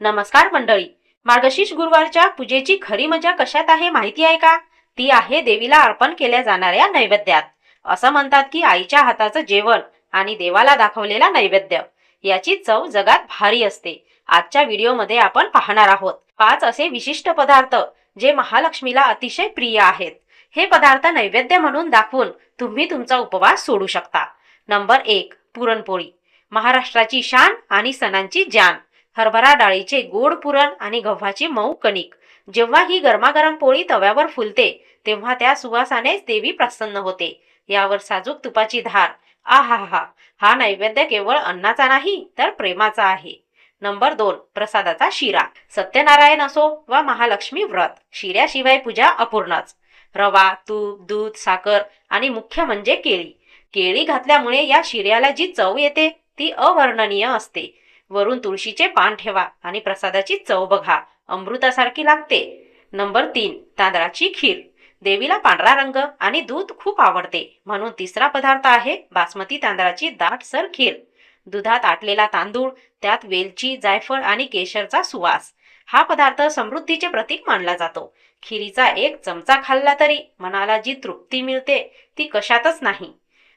नमस्कार मंडळी. मार्गशीर्ष गुरुवारच्या पूजेची खरी मजा कशात आहे माहिती आहे का? ती आहे देवीला अर्पण केल्या जाणाऱ्या नैवेद्यात. असं म्हणतात की आईच्या हाताचं जेवण आणि देवाला दाखवलेला नैवेद्य. याची चव जगात भारी असते. आजच्या व्हिडिओमध्ये आपण पाहणार आहोत पाच असे विशिष्ट पदार्थ जे महालक्ष्मीला अतिशय प्रिय आहेत. हे पदार्थ नैवेद्य म्हणून दाखवून तुम्ही तुमचा उपवास सोडू शकता. नंबर एक पुरणपोळी. महाराष्ट्राची शान आणि सणांची जान. हरभरा डाळीचे गोड पुरण आणि गव्हाची मऊ कणिक. जेव्हा ही गरमागरम पोळी तव्यावर फुलते तेव्हा त्या सुवासानेच देवी प्रसन्न होते. यावर साजूक तुपाची धार. आहा हा हा नैवेद्य केवळ अन्नाचा नाही तर प्रेमाचा आहे. नंबर दोन प्रसादाचा शिरा. सत्यनारायण असो वा महालक्ष्मी व्रत शिऱ्याशिवाय पूजा अपूर्णच. रवा तूप दूध साखर आणि मुख्य म्हणजे केळी. केळी घातल्यामुळे या शिऱ्याला जी चव येते ती अवर्णनीय असते. वरून तुळशीचे पान ठेवा आणि प्रसादाची चव बघा. अमृतासारखी लागते. नंबर तीन तांदळाची खीर. देवीला पांढरा रंग आणि दूध खूप आवडते. म्हणून तिसरा पदार्थ आहे बासमती तांदळाची दाटसर खीर. दुधात आटलेला तांदूळ त्यात वेलची जायफळ आणि केशरचा सुवास. हा पदार्थ समृद्धीचे प्रतीक मानला जातो. खिरीचा एक चमचा खाल्ला तरी मनाला जी तृप्ती मिळते ती कशातच नाही.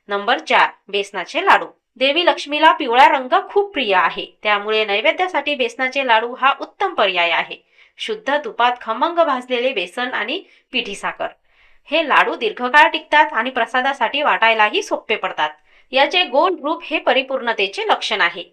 नंबर चार बेसनाचे लाडू. देवी लक्ष्मीला पिवळा रंग खूप प्रिय आहे. त्यामुळे नैवेद्यासाठी बेसनाचे लाडू हा उत्तम पर्याय आहे. शुद्ध तुपात खमंग भाजलेले बेसन आणि पिठी साखर हे लाडू दीर्घकाळ टिकतात आणि प्रसादासाठी वाटायलाही सोपे पडतात. याचे गोल रूप हे परिपूर्णतेचे लक्षण आहे.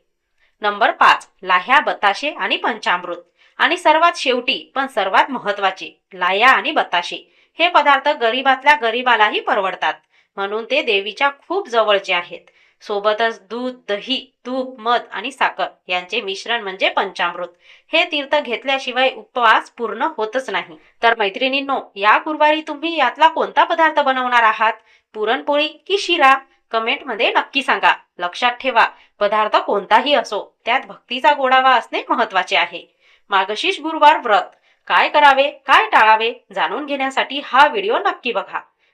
नंबर पाच लाह्या बताशे आणि पंचामृत. आणि सर्वात शेवटी पण सर्वात महत्त्वाचे लाह्या आणि बताशे. हे पदार्थ गरीबातल्या गरीबालाही परवडतात. म्हणून ते देवीच्या खूप जवळचे आहेत. सोबतच दूध दही तूप मध आणि साखर यांचे मिश्रण म्हणजे पंचामृत. हे तीर्थ घेतल्याशिवाय उपवास पूर्ण होतच नाही. तर मैत्रिणींनो या गुरुवारी तुम्ही यातला कोणता पदार्थ बनवणार आहात? पुरणपोळी की शिरा? कमेंटमध्ये नक्की सांगा. लक्षात ठेवा पदार्थ कोणताही असो त्यात भक्तीचा गोडावा असणे महत्त्वाचे आहे. मागशीष गुरुवार व्रत. काय करावे काय टाळावे जाणून घेण्यासाठी हा व्हिडिओ नक्की बघा.